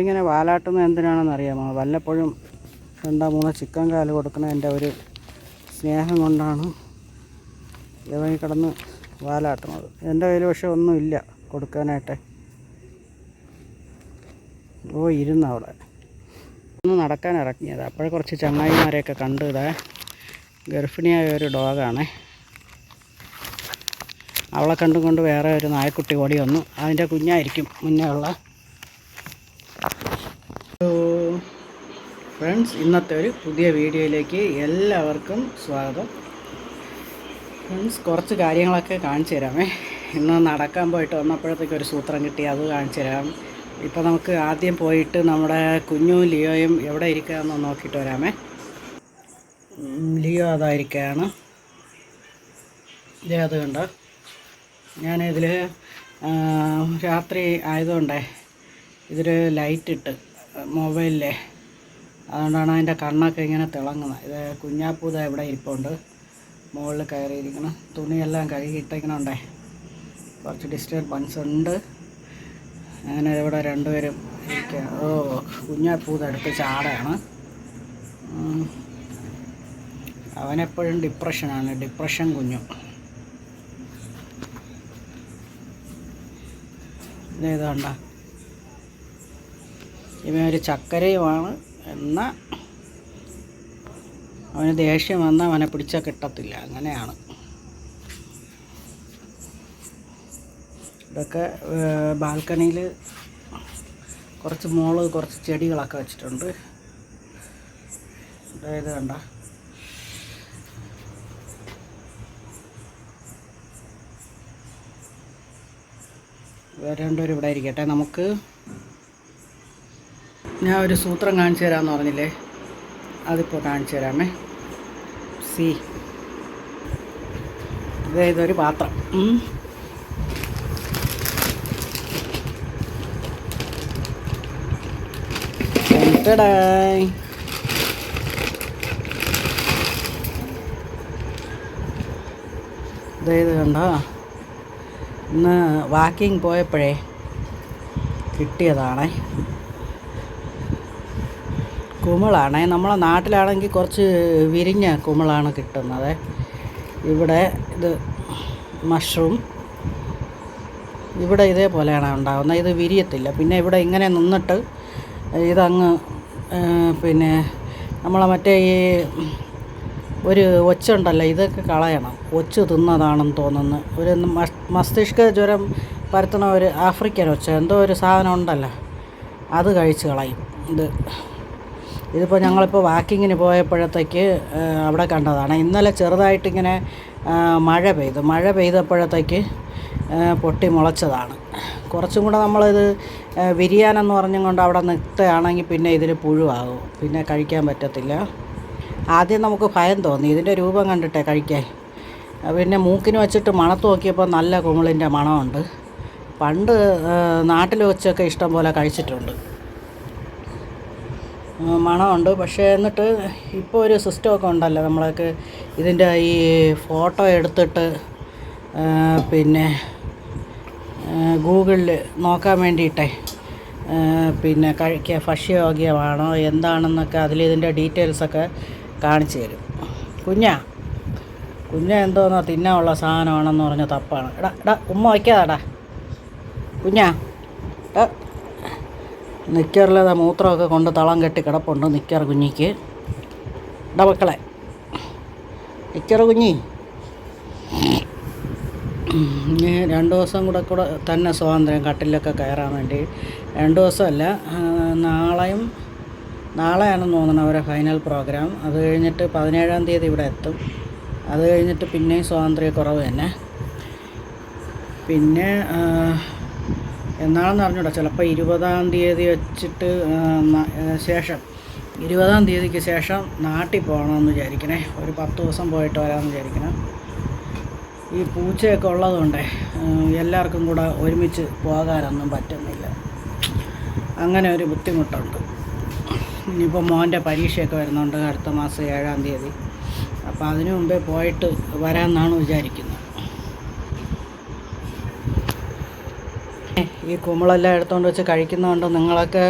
ഇങ്ങനെ വാലാട്ടുന്നത് എന്തിനാണെന്ന് അറിയാമോ? വല്ലപ്പോഴും രണ്ടോ മൂന്നോ ചിക്കൻ കാൽ കൊടുക്കുന്നതിന്റെ ഒരു സ്നേഹം കൊണ്ടാണ് ഇവൻ കിടന്ന് വാലാട്ടുന്നത്. എന്റെ കയ്യിൽ പക്ഷെ ഒന്നുമില്ല കൊടുക്കാനായിട്ട്. ഓ ഇരുന്ന് അവിടെ. ഒന്ന് നടക്കാൻ ഇറങ്ങിയത്. അപ്പോഴേ കുറച്ച് ചങ്ങായിമാരെയൊക്കെ കണ്ടു ഇതാ. ഗർഭിണിയായ ഒരു ഡോഗാണേ. അവളെ കണ്ടും കൊണ്ട് വേറെ ഒരു നായക്കുട്ടി ഓടി വന്നു. അതിന്റെ കുഞ്ഞായിരിക്കും മുന്നേ ഉള്ള ഫ്രണ്ട്സ് ഇന്നത്തെ ഒരു പുതിയ വീഡിയോയിലേക്ക് എല്ലാവർക്കും സ്വാഗതം. ഫ്രണ്ട്സ് കുറച്ച് കാര്യങ്ങളൊക്കെ കാണിച്ചു തരാമേ. ഇന്ന് നടക്കാൻ പോയിട്ട് വന്നപ്പോഴത്തേക്ക് ഒരു സൂത്രം കിട്ടി അത് കാണിച്ചു തരാം. ഇപ്പോൾ നമുക്ക് ആദ്യം പോയിട്ട് നമ്മുടെ കുഞ്ഞും ലിയോയും എവിടെ ഇരിക്കുകയെന്ന് നോക്കിയിട്ട് വരാമേ. ലിയോ അതായിരിക്കുകയാണ് ഇതേ അത് കണ്ടോ? ഞാനിതിൽ രാത്രി ആയതുകൊണ്ടേ ഇതിൽ ലൈറ്റ് ഇട്ട് മൊബൈലിലെ അതുകൊണ്ടാണ് അതിന്റെ കണ്ണൊക്കെ ഇങ്ങനെ തിളങ്ങുന്നത്. ഇത് കുഞ്ഞാപ്പൂത ഇവിടെ ഇരിപ്പുണ്ട്. മുകളിൽ കയറിയിരിക്കണം തുണിയെല്ലാം കഴുകിയിട്ടിരിക്കണുണ്ടേ കുറച്ച് ഡിസ്റ്റർബൻസ് ഉണ്ട്. അങ്ങനെ ഇവിടെ രണ്ടുപേരും ഓ കുഞ്ഞാപ്പൂത എടുത്ത് ചാടയാണ്. അവനെപ്പോഴും ഡിപ്രഷനാണ്. ഡിപ്രഷൻ കുഞ്ഞു. ഇതേതാണ്ട ഇവ ഒരു ചക്കരയുമാണ്. എന്നാൽ അവന് ദേഷ്യം വന്നാൽ അവനെ പിടിച്ചാൽ കിട്ടത്തില്ല. അങ്ങനെയാണ്. ഇതൊക്കെ ബാൽക്കണിയിൽ കുറച്ച് മോൾ കുറച്ച് ചെടികളൊക്കെ വെച്ചിട്ടുണ്ട്. അതായത് കണ്ട. രണ്ടുപേരും ഇവിടെ ഇരിക്കട്ടെ. നമുക്ക് ഞാൻ ഒരു സൂത്രം കാണിച്ചു തരാമെന്ന് പറഞ്ഞില്ലേ? അതിപ്പോൾ കാണിച്ചു തരാമേ. സി. അതായത് ഒരു പാത്രം. ദേ ഇത് കണ്ടോ? ഇന്ന് വാക്കിംഗ് പോയപ്പോഴേ കിട്ടിയതാണേ. കുമിളാണേ. നമ്മളെ നാട്ടിലാണെങ്കിൽ കുറച്ച് വിരിഞ്ഞ കുമിളാണ് കിട്ടുന്നത്. ഇവിടെ ഇത് മഷ്റൂം. ഇവിടെ ഇതേപോലെയാണ് ഉണ്ടാകുന്നത് ഇത് വിരിയത്തില്ല. പിന്നെ ഇവിടെ ഇങ്ങനെ നിന്നിട്ട് ഇതങ്ങ് പിന്നെ നമ്മളെ മറ്റേ ഈ ഒരു ഒച്ചുണ്ടല്ലോ ഇതൊക്കെ കളയണം. ഒച്ച് തിന്നതാണെന്ന് തോന്നുന്നു. ഒരു മസ്തിഷ്ക ജ്വരം പരത്തണ ഒരു ആഫ്രിക്കൻ ഒച്ച എന്തോ ഒരു സാധനം ഉണ്ടല്ലോ. അത് കഴിച്ച് കളയും. ഇത് ഇതിപ്പോൾ ഞങ്ങളിപ്പോൾ വാക്കിങ്ങിന് പോയപ്പോഴത്തേക്ക് അവിടെ കണ്ടതാണ്. ഇന്നലെ ചെറുതായിട്ടിങ്ങനെ മഴ പെയ്തു. മഴ പെയ്തപ്പോഴത്തേക്ക് പൊട്ടി മുളച്ചതാണ്. കുറച്ചും കൂടെ നമ്മളിത് വിരിയാനെന്ന് പറഞ്ഞും കൊണ്ട് അവിടെ നിർത്തുകയാണെങ്കിൽ പിന്നെ ഇതിൽ പുഴുവാകും. പിന്നെ കഴിക്കാൻ പറ്റത്തില്ല. ആദ്യം നമുക്ക് ഭയം തോന്നി. ഇതിന്റെ രൂപം കണ്ടിട്ടേ കഴിക്കാൻ. പിന്നെ മൂക്കിന് വെച്ചിട്ട് മണത്ത് നോക്കിയപ്പോൾ നല്ല കുമിളിന്റെ മണമുണ്ട്. പണ്ട് നാട്ടിൽ വെച്ചൊക്കെ ഇഷ്ടം പോലെ കഴിച്ചിട്ടുണ്ട്. മണമുണ്ട്. പക്ഷേ എന്നിട്ട് ഇപ്പോൾ ഒരു സിസ്റ്റമൊക്കെ ഉണ്ടല്ലോ നമ്മളൊക്കെ. ഇതിന്റെ ഈ ഫോട്ടോ എടുത്തിട്ട് പിന്നെ ഗൂഗിളിൽ നോക്കാൻ വേണ്ടിയിട്ടേ പിന്നെ കഴിക്കുക ഭക്ഷ്യയോഗ്യമാണോ എന്താണെന്നൊക്കെ അതിൽ ഇതിന്റെ ഡീറ്റെയിൽസൊക്കെ കാണിച്ചു തരും. കുഞ്ഞാ കുഞ്ഞ എന്തോന്നോ തിന്നാനുള്ള സാധനമാണെന്ന് പറഞ്ഞ തപ്പാണ്. എടാ എടാ ഉമ്മ വയ്ക്കാതാടാ കുഞ്ഞാ നിക്കറിലത് മൂത്രമൊക്കെ കൊണ്ട് തളം കെട്ടി കിടപ്പുണ്ട് നിക്കർ കുഞ്ഞിക്ക്. ഡവക്കളെ മക്കളെ കുഞ്ഞി. ഇനി രണ്ട് ദിവസം കൂടെ കൂടെ തന്നെ സ്വാതന്ത്ര്യം കട്ടിലൊക്കെ കയറാൻ വേണ്ടി. രണ്ട് ദിവസമല്ല നാളെയും നാളെയാണെന്ന് തോന്നുന്നു അവരെ ഫൈനൽ പ്രോഗ്രാം അത് കഴിഞ്ഞിട്ട് പതിനേഴാം തീയതി ഇവിടെ എത്തും. അത് കഴിഞ്ഞിട്ട് പിന്നെയും സ്വാതന്ത്ര്യക്കുറവ് തന്നെ. പിന്നെ എന്നാണെന്ന് അറിഞ്ഞൂടാ. ചിലപ്പോൾ ഇരുപതാം തീയതി വെച്ചിട്ട് ശേഷം ഇരുപതാം തീയതിക്ക് ശേഷം നാട്ടിൽ പോകണമെന്ന് വിചാരിക്കണേ. ഒരു പത്ത് ദിവസം പോയിട്ട് വരാമെന്ന് വിചാരിക്കണം. ഈ പൂച്ചയൊക്കെ ഉള്ളതുകൊണ്ട് എല്ലാവർക്കും കൂടെ ഒരുമിച്ച് പോകാനൊന്നും പറ്റുന്നില്ല. അങ്ങനെ ഒരു ബുദ്ധിമുട്ടുണ്ട്. ഇനിയിപ്പോൾ മോന്റെ പരീക്ഷയൊക്കെ വരുന്നുണ്ട് അടുത്ത മാസം ഏഴാം തീയതി. അപ്പോൾ അതിനു മുമ്പേ പോയിട്ട് വരാമെന്നാണ് വിചാരിക്കുന്നത്. ഈ കുമ്പളെല്ലാം എടുത്തുകൊണ്ട് വെച്ച് കഴിക്കുന്നതുകൊണ്ട് നിങ്ങളൊക്കെ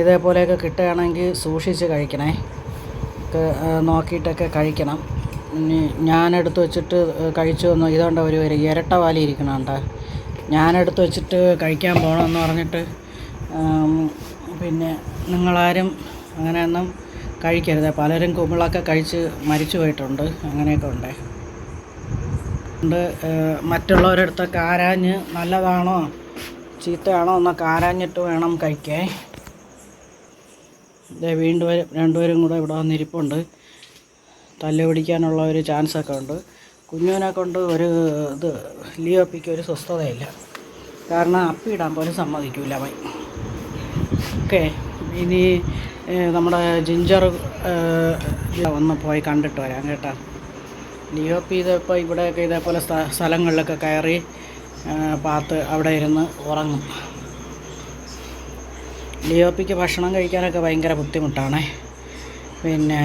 ഇതേപോലെയൊക്കെ കിട്ടുകയാണെങ്കിൽ സൂക്ഷിച്ച് കഴിക്കണേ. നോക്കിയിട്ടൊക്കെ കഴിക്കണം. ഇനി ഞാനെടുത്ത് വെച്ചിട്ട് കഴിച്ചു വന്നു ഇതുകൊണ്ട് ഒരു ഇരട്ട വാലി ഇരിക്കണുണ്ട് ഞാനെടുത്ത് വെച്ചിട്ട് കഴിക്കാൻ പോകണമെന്ന് പറഞ്ഞിട്ട് പിന്നെ നിങ്ങളാരും അങ്ങനെയൊന്നും കഴിക്കരുത്. പലരും കുമ്പളൊക്കെ കഴിച്ച് മരിച്ചു പോയിട്ടുണ്ട്. അങ്ങനെയൊക്കെ ഉണ്ട്. മറ്റുള്ളവരടുത്തൊക്കെ ആരാഞ്ഞ് നല്ലതാണോ ചീത്തയാണോ എന്നൊക്കെ ആരാഞ്ഞിട്ട് വേണം കഴിക്കാൻ. ഇതേ വീണ്ടും രണ്ടുപേരും കൂടെ ഇവിടെ വന്നിരിപ്പുണ്ട്. തല്ല് പിടിക്കാനുള്ള ഒരു ചാൻസ് ഒക്കെ ഉണ്ട്. കുഞ്ഞുവിനെ കൊണ്ട് ഒരു ഇത് ലിയോപ്പിക്ക് ഒരു സ്വസ്ഥതയില്ല. കാരണം അപ്പി ഇടാൻ പോലും സമ്മതിക്കില്ല അവൻ. ഓക്കെ. ഇനി നമ്മുടെ ജിഞ്ചർ ഒന്ന് പോയി കണ്ടിട്ട് വരാം കേട്ടോ. ലിയോപ്പി ഇതിപ്പോൾ ഇവിടെയൊക്കെ ഇതേപോലെ സ്ഥ- സ്ഥലങ്ങളിലൊക്കെ കയറി പാത്ത് അവിടെ ഇരുന്ന് ഉറങ്ങും. ലിയോപ്പിക്ക് ഭക്ഷണം കഴിക്കാനൊക്കെ ഭയങ്കര ബുദ്ധിമുട്ടാണ്. പിന്നെ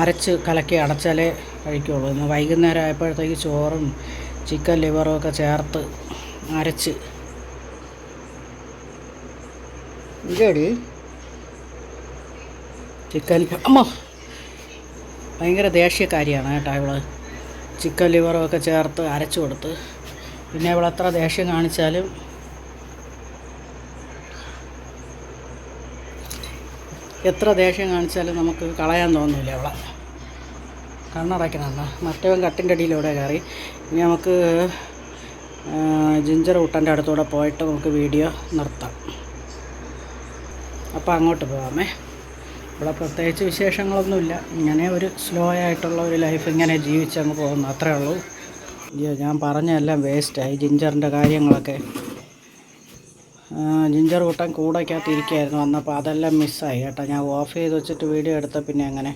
അരച്ച് കലക്കി അടച്ചാലേ കഴിക്കുള്ളൂ. ഇന്ന് വൈകുന്നേരം ആയപ്പോഴത്തേക്ക് ചോറും ചിക്കൻ ലിവറും ഒക്കെ ചേർത്ത് അരച്ച്. ഇതേടി ചിക്കൻ അമ്മ ഭയങ്കര ദേഷ്യക്കാരിയാണ് കേട്ടോ ഇവൾ. ചിക്കൻ ലിവറും ഒക്കെ ചേർത്ത് അരച്ചു കൊടുത്ത്. പിന്നെ അവൾ എത്ര ദേഷ്യം കാണിച്ചാലും എത്ര ദേഷ്യം കാണിച്ചാലും നമുക്ക് കളയാൻ തോന്നുന്നില്ല അവളെ. കണ്ണടയ്ക്കണമെന്ന മറ്റവൻ കട്ടിന്റെ അടിയിലൂടെ കയറി. ഇനി നമുക്ക് ജിഞ്ചർ ഊട്ടന്റെ അടുത്തൂടെ പോയിട്ട് നമുക്ക് വീഡിയോ നിർത്താം. അപ്പോൾ അങ്ങോട്ട് പോകാമേ ഇവിടെ പ്രത്യേകിച്ച് വിശേഷങ്ങളൊന്നുമില്ല. ഇങ്ങനെ ഒരു സ്ലോ ആയിട്ടുള്ള ഒരു ലൈഫ് ഇങ്ങനെ ജീവിച്ചങ്ങ് പോകുന്നു. അത്രേ ഉള്ളൂ. അയ്യോ ഞാൻ പറഞ്ഞതെല്ലാം വേസ്റ്റായി ജിഞ്ചറിന്റെ കാര്യങ്ങളൊക്കെ. ജിഞ്ചർ കൂട്ടാൻ കൂടയ്ക്കകത്ത് ഇരിക്കുകയായിരുന്നു. വന്നപ്പോൾ അതെല്ലാം മിസ്സായി കേട്ടോ. ഞാൻ ഓഫ് ചെയ്ത് വെച്ചിട്ട് വീഡിയോ എടുത്ത പിന്നെ അങ്ങനെ.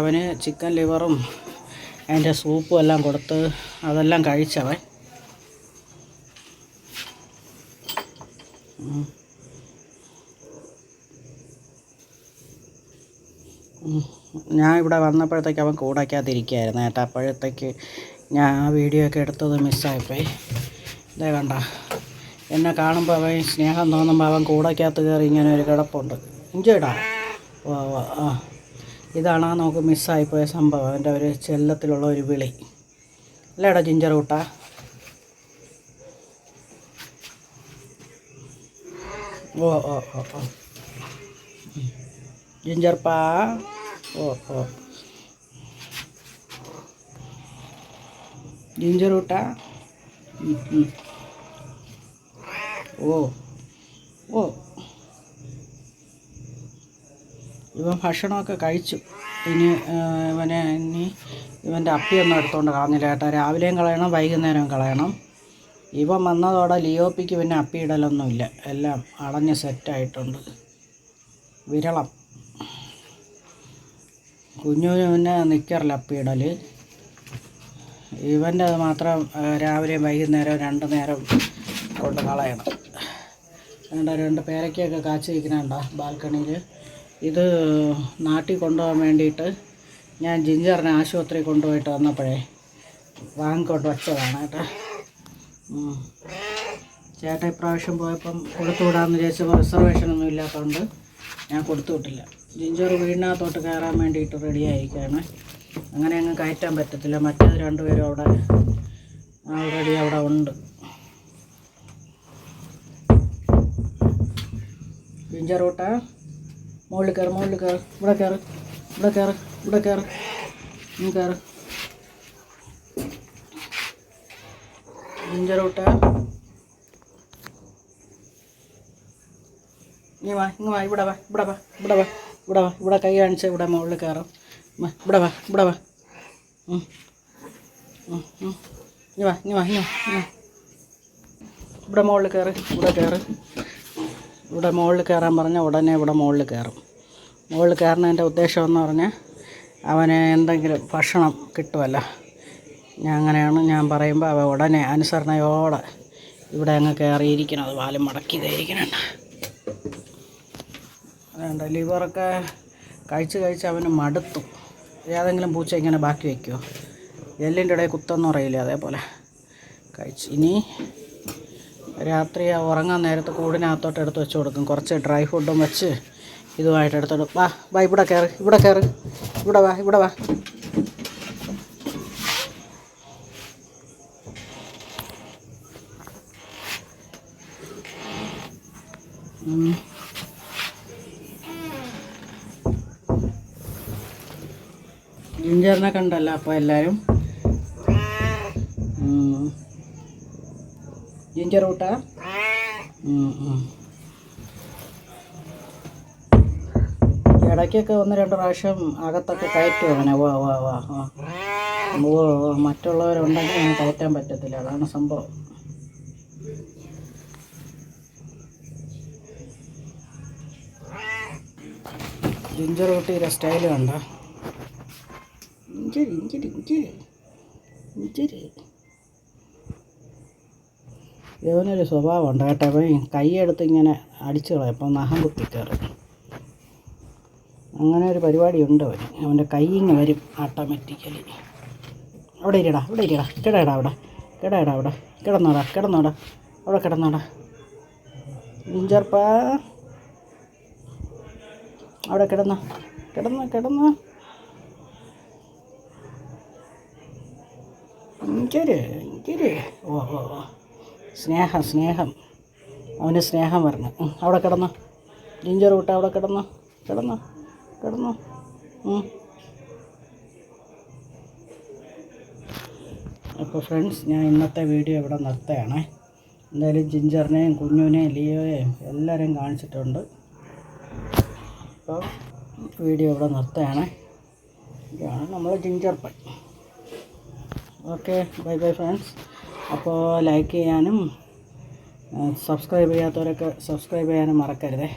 അവന് ചിക്കൻ ലിവറും അതിന്റെ സൂപ്പും എല്ലാം കൊടുത്ത് അതെല്ലാം കഴിച്ചവൻ. ഞാൻ ഇവിടെ വന്നപ്പോഴത്തേക്ക് അവൻ കൂടയ്ക്കകത്തിരിക്കുകയായിരുന്നു കേട്ടോ. അപ്പോഴത്തേക്ക് ഞാൻ ആ വീഡിയോ ഒക്കെ എടുത്തത് മിസ്സായിപ്പോയി ഇതേ കണ്ട. എന്നെ കാണുമ്പോൾ അവൻ സ്നേഹം തോന്നുമ്പോൾ അവൻ കൂടയ്ക്കകത്ത് കയറി ഇങ്ങനെ ഒരു കിടപ്പുണ്ട്. ഇഞ്ചിടാ. ഓ ആ. ഇതാണ് ആ നമുക്ക് മിസ്സായിപ്പോയ സംഭവം. അവന്റെ ഒരു ചെല്ലത്തിലുള്ള ഒരു വിളി. അല്ലേടാ ജിഞ്ചർ കൂട്ടാ? ഓ ഓ ഓ ഓ. ജിഞ്ചർ പാ. ഓ ഓ ജിഞ്ചർ ഊട്ട. ഓ ഓ. ഇവൻ ഭക്ഷണമൊക്കെ കഴിച്ചു. ഇനി ഇവനെ ഇനി ഇവന്റെ അപ്പിയൊന്നും എടുത്തുകൊണ്ട് കളഞ്ഞില്ല കേട്ടോ. രാവിലെയും കളയണം വൈകുന്നേരവും കളയണം. ഇവൻ വന്നതോടെ ലിയോപ്പിക്ക് പിന്നെ അപ്പിയിടലൊന്നുമില്ല എല്ലാം അടഞ്ഞ് സെറ്റായിട്ടുണ്ട് വിരളം. കുഞ്ഞുവിന് പിന്നെ നിൽക്കാറില്ല അപ്പിയിടൽ ഇവന്റെ അത് മാത്രം രാവിലെയും വൈകുന്നേരവും രണ്ട് നേരം കൊണ്ട് കളയണം. വേണ്ട രണ്ട് പേരയ്ക്കൊക്കെ കാച്ചു വയ്ക്കുന്നുണ്ടോ ബാൽക്കണിയിൽ ഇത് നാട്ടിൽ കൊണ്ടുപോകാൻ വേണ്ടിയിട്ട് ഞാൻ ജിഞ്ചറിനെ ആശുപത്രി കൊണ്ടുപോയിട്ട് വന്നപ്പോഴേ വാങ്ങിക്കൊണ്ട് വച്ചതാണ് കേട്ടോ. ചേട്ടൻ ഇപ്രാവശ്യം പോയപ്പം കൊടുത്തുവിടാമെന്ന് വിചാരിച്ചപ്പോൾ റിസർവേഷൻ ഒന്നും ഇല്ലാത്തതുകൊണ്ട് ഞാൻ കൊടുത്തു വിട്ടില്ല ജിഞ്ചർ വീടിനകത്തോട്ട് കയറാൻ വേണ്ടിയിട്ട് റെഡി ആയിരിക്കുകയാണ്. അങ്ങനെ അങ്ങ് കയറ്റാൻ പറ്റത്തില്ല. മറ്റേത് രണ്ടുപേരും അവിടെ ഓൾറെഡി അവിടെ ഉണ്ട്. ജിഞ്ചർ കൂട്ടാ മുകളിൽ കയറ് മുകളിൽ കയറ്. ഇവിടെ കയറ് ഇവിടെ കയറ് ഇവിടെ കയറ്. നീ കയറ്. ജിഞ്ചർ കൂട്ടാ നീ വാ ഇങ്ങ് വാ ഇവിടെ വാ ഇവിടെ വാ ഇവിടെ വാ. ഇവിടെ വാ ഇവിടെ കൈ കാണിച്ച ഇവിടെ മുകളിൽ കയറാം. ഇവിടെ വാ ഇവിടെ വാ. ഇങ്ങ് വാ ഇനി വാ ഇനി വാ, ഇവിടെ മുകളിൽ കയറ് ഇവിടെ കയറ്. ഇവിടെ മുകളിൽ കയറാൻ പറഞ്ഞാൽ ഉടനെ ഇവിടെ മുകളിൽ കയറും. മുകളിൽ കയറുന്നതിന്റെ ഉദ്ദേശം എന്ന് പറഞ്ഞാൽ അവന് എന്തെങ്കിലും ഭക്ഷണം കിട്ടുമല്ല. ഞാൻ അങ്ങനെയാണ് ഞാൻ പറയുമ്പോൾ അവ ഉടനെ അനുസരണയോടെ ഇവിടെ അങ്ങ് കയറിയിരിക്കണം. അത് വാലും മടക്കി ഇതായിരിക്കണുണ്ട് അതുകൊണ്ട് ലിവറൊക്കെ കഴിച്ച് കഴിച്ച് അവന് മടുത്തു. ഏതെങ്കിലും പൂച്ച ഇങ്ങനെ ബാക്കി വയ്ക്കുമോ എല്ലിന്റെ ഇടയിൽ കുത്തൊന്നും അറിയില്ല അതേപോലെ. കഴിച്ച്. ഇനി രാത്രി ഉറങ്ങാൻ നേരത്ത് കൂടിനകത്തോട്ട് എടുത്ത് വെച്ച് കൊടുക്കും. കുറച്ച് ഡ്രൈ ഫുഡും വെച്ച് ഇതുമായിട്ട് എടുത്തോട്ട് വാ വാ ഇവിടെ കയറ് ഇവിടെ കയറ്. ഇവിടെ വാ ഇവിടെ വാ. ഉം. ജിഞ്ചറിനെ ഉണ്ടല്ലോ അപ്പോൾ എല്ലാവരും. ജിഞ്ചർ കൂട്ട. ഇടയ്ക്കൊക്കെ ഒന്ന് രണ്ട് പ്രാവശ്യം അകത്തൊക്കെ കയറ്റും അങ്ങനെ. വാ വാ വാ ഓ മറ്റുള്ളവരുണ്ടെങ്കിൽ അങ്ങനെ കയറ്റാൻ പറ്റത്തില്ല. അതാണ് സംഭവം. ജിഞ്ചർ കൂട്ടിയുടെ സ്റ്റൈൽ കണ്ട? ഇഞ്ചരി ഇഞ്ചരി ഇഞ്ചരി. ഇഞ്ചരി. ഇവനൊരു സ്വഭാവമുണ്ട് കേട്ടോ. അവൻ കൈയെടുത്ത് ഇങ്ങനെ അടിച്ചു കളയും. അപ്പം നഖം അങ്ങനെ ഒരു പരിപാടിയുണ്ട് അവന്. അവന്റെ കൈ വരും ഓട്ടോമാറ്റിക്കലി അവിടെ ഇരിടാ അവിടെ ഇരിടാ കിടയിടാ അവിടെ. കിടയിടാ അവിടെ. കിടന്നോടാ കിടന്നോടാ. അവിടെ കിടന്നോടാ. ഇഞ്ചർപ്പാ അവിടെ കിടന്നോ. കിടന്നോ കിടന്നോ. ഇഞ്ചര് എനിക്കൊരു ഓ ഓ ഓ. സ്നേഹം സ്നേഹം. അവന് സ്നേഹം വരണം. അവിടെ കിടന്നോ. ജിഞ്ചർ വിട്ട് അവിടെ കിടന്നോ. കിടന്നോ കിടന്നോ. അപ്പോൾ ഫ്രണ്ട്സ് ഞാൻ ഇന്നത്തെ വീഡിയോ ഇവിടെ നിർത്തുകയാണ്. എന്തായാലും ജിഞ്ചറിനെയും കുഞ്ഞുവിനെയും ലിയോയെയും എല്ലാവരെയും കാണിച്ചിട്ടുണ്ട്. അപ്പോൾ വീഡിയോ ഇവിടെ നിർത്തുകയാണ്. ഇതാണ് നമ്മൾ ginger pie okay bye bye friends. അപ്പോൾ ലൈക്ക് ചെയ്യാനും സബ്സ്ക്രൈബ് ചെയ്യാത്തവരൊക്കെ സബ്സ്ക്രൈബ് ചെയ്യാനും മറക്കരുതേ.